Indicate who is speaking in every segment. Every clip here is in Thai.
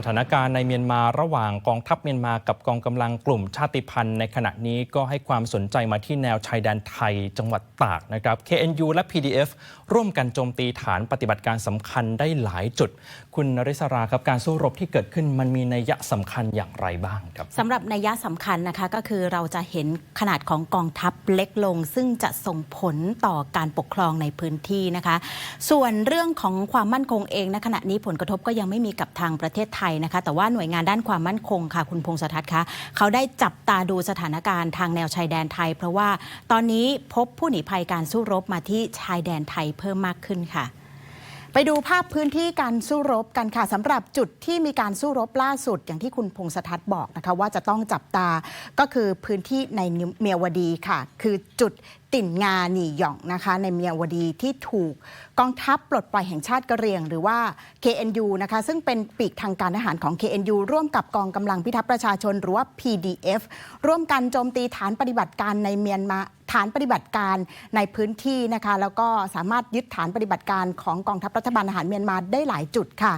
Speaker 1: สถานการณ์ในเมียนมาระหว่างกองทัพเมียนมากับกองกำลังกลุ่มชาติพันธุ์ในขณะนี้ก็ให้ความสนใจมาที่แนวชายแดนไทยจังหวัดตากนะครับ KNU และ PDF ร่วมกันโจมตีฐานปฏิบัติการสำคัญได้หลายจุด คุณนริศราครับการสู้รบที่เกิดขึ้นมันมีนัยยะสำคัญอย่างไรบ้างครับ
Speaker 2: สำหรับนัยยะสำคัญนะคะก็คือเราจะเห็นขนาดของกองทัพเล็กลง ซึ่งจะส่งผลต่อการปกครองในพื้นที่นะคะ ส่วนเรื่องของความมั่นคงเองณขณะนี้ผลกระทบก็ยังไม่มีกับทางประเทศไทยนะคะ แต่ว่าหน่วยงานด้านความมั่นคงค่ะ คุณพงษ์สถัตน์คะเขาได้จับตาดูสถานการณ์ทางแนวชายแดนไทย เพราะว่าตอนนี้พบผู้หนีภัยการสู้รบมาที่ชายแดนไทยเพิ่มมากขึ้นค่ะ ไปดูภาพพื้นที่การสู้รบกันค่ะสำหรับจุดที่มีการสู้รบล่าสุด อย่างที่คุณพงษ์สถัตน์บอกนะคะว่าจะต้องจับตาก็คือพื้นที่ในเมียวดีค่ะ คือจุดติ่นงาหนีหย่องนะคะ ในเมียวดีที่ถูกกองทัพปลดปล่อยแห่งชาติกะเรียง หรือว่า KNU นะคะ ซึ่งเป็นปีกทางการทหารของ KNU ร่วมกับกองกำลังพิทักษ์ประชาชนหรือว่า PDF ร่วมกันโจมตีฐานปฏิบัติการในเมียนมา ฐานปฏิบัติการในพื้นที่นะคะ แล้วก็สามารถยึดฐานปฏิบัติการของกองทัพรัฐบาลทหารเมียนมาได้หลายจุดค่ะ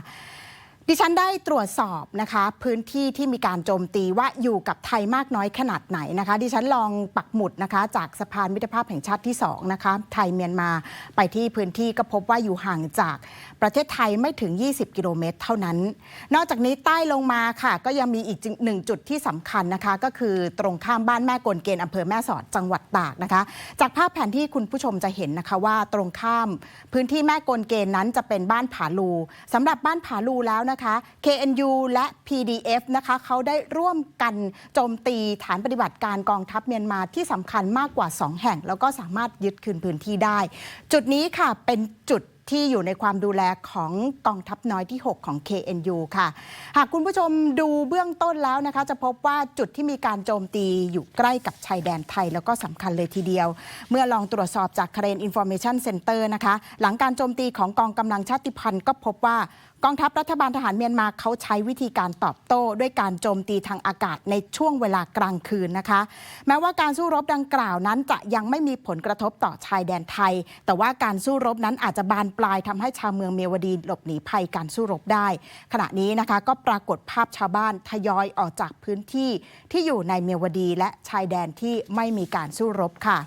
Speaker 2: ดิฉันได้ตรวจสอบนะคะพื้นที่ที่มีการโจมตีว่าอยู่กับไทยมากน้อยขนาดไหนนะคะ ดิฉันลองปักหมุดนะคะ จากสะพานมิตรภาพแห่งชาติที่2นะคะไทยเมียนมาไปที่พื้นที่ก็พบว่าอยู่ห่างจากประเทศไทยไม่ถึง 20 กิโลเมตร เท่านั้น นอกจากนี้ใต้ลงมาค่ะ ก็ยังมีอีกหนึ่งจุดที่สำคัญนะคะ ก็คือตรงข้ามบ้านแม่กลเกณฑ์อำเภอแม่สอดจังหวัดตากนะคะ จากภาพแผนที่คุณผู้ชมจะเห็นนะคะว่าตรงข้ามพื้นที่แม่กลเกณฑ์นั้นจะเป็นบ้านผาลูสำหรับบ้านผาลูแล้วนะคะ KNU และ PDF นะคะเขาได้ร่วมกันโจมตีฐานปฏิบัติการกองทัพเมียนมาที่สำคัญมากกว่า 2 แห่ง แล้วก็สามารถยึดคืนพื้นที่ได้ จุดนี้ค่ะเป็นจุดที่อยู่ในความดูแลของกองทัพน้อยที่ 6 ของ KNU ค่ะ หากคุณผู้ชมดูเบื้องต้นแล้วนะคะ จะพบว่าจุดที่มีการโจมตีอยู่ใกล้กับชายแดนไทย แล้วก็สำคัญเลยทีเดียว เมื่อลองตรวจสอบจาก k a r e n Information Center นะคะ หลังการโจมตีของกองกำลังชาติพันธุ์ก็พบว่า กองทัพรัฐบาลทหารเมียนมาเขาใช้วิธีการตอบโต้ ด้วยการโจมตีทางอากาศในช่วงเวลากลางคืนนะคะ แม้ว่าการสู้รบดังกล่าวนั้นจะยังไม่มีผลกระทบต่อชายแดนไทย แต่ว่าการสู้รบนั้นอาจจะบานปลายทำให้ชาวเมืองเมียวดีหลบหนีภัยการสู้รบได้ ขณะนี้นะคะก็ปรากฏภาพชาวบ้านทยอยออกจากพื้นที่ที่อยู่ในเมียวดีและชายแดนที่ไม่มีการสู้รบค่ะ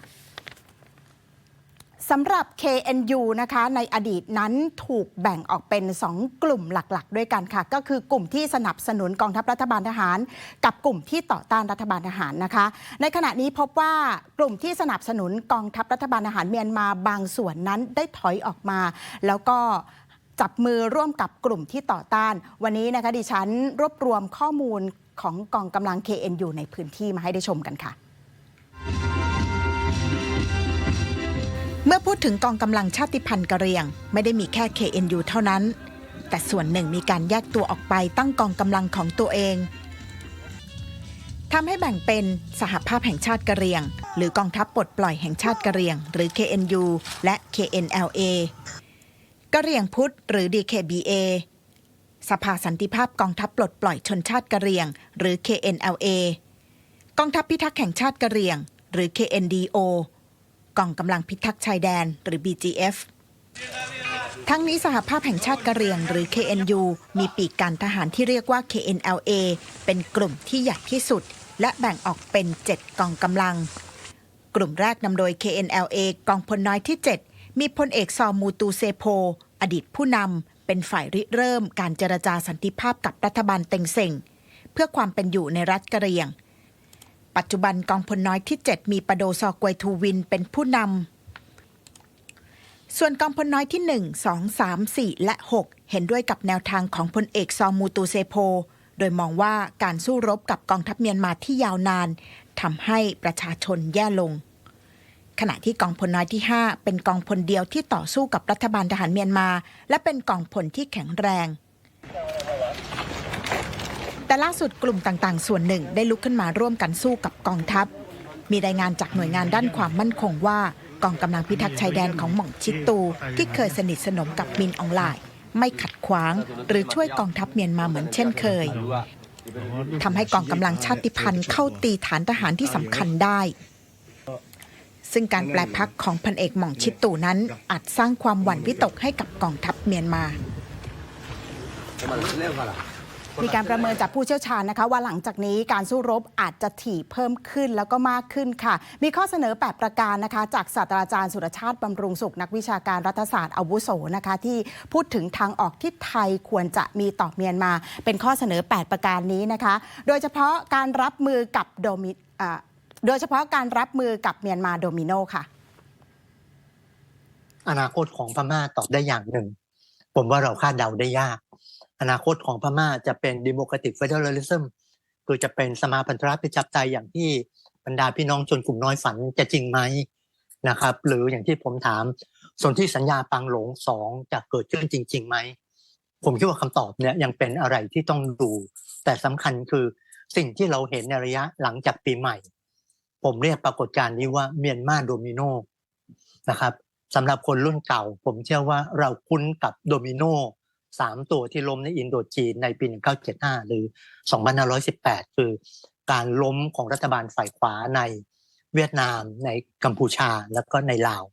Speaker 2: สำหรับ KNU นะคะในอดีตนั้นถูกแบ่งออกเป็น 2 กลุ่มหลักๆ ด้วยกันค่ะ ก็คือกลุ่มที่สนับสนุนกองทัพรัฐบาลทหาร กับกลุ่มที่ต่อต้านรัฐบาลทหารนะคะ ในขณะนี้พบว่ากลุ่มที่สนับสนุนกองทัพรัฐบาลทหารเมียนมาบางส่วนนั้นได้ถอยออกมา แล้วก็จับมือร่วมกับกลุ่มที่ต่อต้าน วันนี้นะคะดิฉันรวบรวมข้อมูลของกองกำลัง KNU ในพื้นที่มาให้ได้ชมกันค่ะ มื่อพูดถึงกองกำลังชาติพันธุ์กะเหรี่ยง ไม่ได้มีแค่ KNU เท่านั้น แต่ส่วนหนึ่งมีการแยกตัวออกไปตั้งกองกำลังของตัวเองทำให้แบ่งเป็นสหภาพแห่งชาติกะเหรี่ยง หรือกองทัพปลดปล่อยแห่งชาติกะเหรี่ยง หรือ KNU และ KNLA กะเหรี่ยงพุทธหรือ DKBA สภาสันติภาพกองทัพปลดปล่อยชนชาติกะเหรี่ยง หรือ KNLA กองทัพพิทักษ์แห่งชาติกะเหรี่ยง หรือ KNDO กองกำลังพิทักษ์ชายแดน หรือ BGF ทั้งนี้สหภาพแห่งชาติกะเหรี่ยงหรือ KNU มีปีกการทหารที่เรียกว่า KNLA เป็นกลุ่มที่ใหญ่ที่สุด และแบ่งออกเป็น 7 กองกำลัง กลุ่มแรกนำโดย KNLA กองพลน้อยที่ 7 มีพลเอกซอมูตูเซโพ อดีตผู้นำเป็นฝ่ายริเริ่มการเจรจาสันติภาพกับรัฐบาลเต็งเซ็งเพื่อความเป็นอยู่ในรัฐกะเหรี่ยง ปัจจุบันกองพลน้อยที่ 7 มีปะโดซอกวยทูวินเป็นผู้นำ ส่วนกองพลน้อยที่ 1 2 3 4 และ 6 เห็นด้วยกับแนวทางของพลเอกซอมูตูเซโพ โดยมองว่าการสู้รบกับกองทัพเมียนมาที่ยาวนานทำให้ประชาชนแย่ลง ขณะที่กองพลน้อยที่ 5 เป็นกองพลเดียวที่ต่อสู้กับรัฐบาลทหารเมียนมา และเป็นกองพลที่แข็งแรง แต่ล่าสุดกลุ่มต่างๆ ส่วนหนึ่งได้ลุกขึ้นมาร่วมกันสู้กับกองทัพ มีรายงานจากหน่วยงานด้านความมั่นคงว่ากองกำลังพิทักษ์ชายแดนของหม่องชิดตู ที่เคยสนิทสนมกับมินอองไลน์ไม่ขัดขวาง หรือช่วยกองทัพเมียนมาเหมือนเช่นเคยทำให้กองกำลังชาติพันธุ์เข้าตีฐานทหารที่สำคัญได้ ซึ่งการแปลพักของพันเอกหม่องชิดตูนั้น อาจสร้างความหวั่นวิตกให้กับกองทัพเมียนมา มีการประเมินจากผู้เชี่ยวชาญนะคะ ว่าหลังจากนี้การสู้รบอาจจะถี่เพิ่มขึ้นแล้วก็มากขึ้นค่ะ มีข้อเสนอ 8 ประการนะคะ จากศาสตราจารย์สุรชาติบำรุงสุขนักวิชาการรัฐศาสตร์อาวุโสนะคะ ที่พูดถึงทางออกที่ไทยควรจะมีต่อเมียนมา เป็นข้อเสนอ 8 ประการนี้นะคะ โดยเฉพาะการรับมือกับโดมิอ่าโดยเฉพาะการรับมือกับเมียนมาโดมิโนค่ะ
Speaker 3: อนาคตของพม่าตอบได้อย่างหนึ่ง ผมว่าเราคาดเดาได้ยาก อนาคตของพม่าจะเป็น democratic federalism คือจะเป็นสมาพันธรัฐประชาธิปไตยอย่างที่บรรดาพี่น้องชนกลุ่มน้อยฝันจะจริงไหมนะครับ หรืออย่างที่ผมถามส่วนที่สัญญาปังหลงสองจะเกิดขึ้นจริงๆไหมผมคิดว่าคำตอบเนี่ยยังเป็นอะไรที่ต้องดู แต่สำคัญคือสิ่งที่เราเห็นในระยะหลังจากปีใหม่ ผมเรียกปรากฏการณ์นี้ว่าเมียนมาโดมิโนนะครับสำหรับคนรุ่นเก่า ผมเชื่อว่าเราคุ้นกับโดมิโน สามตัวที่ล้มในอินโดจีนในปี 1975 หรือ 2518 คือการล้มของรัฐบาลฝ่ายขวาในเวียดนามในกัมพูชาแล้วก็ในลาว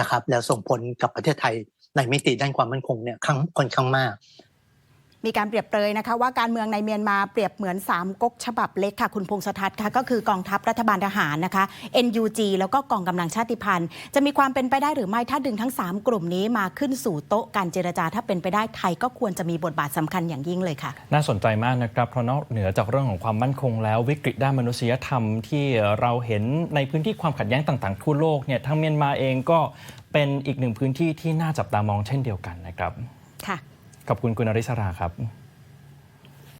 Speaker 3: นะครับ แล้วส่งผลกับประเทศไทยในมิติด้านความมั่นคงเนี่ยค่อนค่อนข้างมาก
Speaker 2: มีการเปรียบเปรยนะคะว่าการเมืองในเมียนมาเปรียบเหมือน 3ก๊กฉบับเล็กค่ะ คุณพงศทัศน์ค่ะก็คือกองทัพรัฐบาลทหารนะคะ NUG แล้วก็กองกำลังชาติพันธุ์ จะมีความเป็นไปได้หรือไม่ถ้าดึงทั้ง 3 กลุ่มนี้มาขึ้นสู่โต๊ะการเจรจาถ้าเป็นไปได้ไทยก็ควรจะมีบทบาทสำคัญอย่างยิ่งเลยค่ะ
Speaker 1: น่าสนใจมากนะครับเพราะนอกเหนือจากเรื่องของความมั่นคงแล้ววิกฤตด้านมนุษยธรรมที่เราเห็นในพื้นที่ความขัดแย้งต่างๆทั่วโลกเนี่ยทางเมียนมาเองก็เป็นอีกหนึ่งพื้นที่ที่น่าจับตามองเช่นเดียวกันนะครับ
Speaker 2: ค่ะ
Speaker 1: ขอบคุณคุณอริสราครับ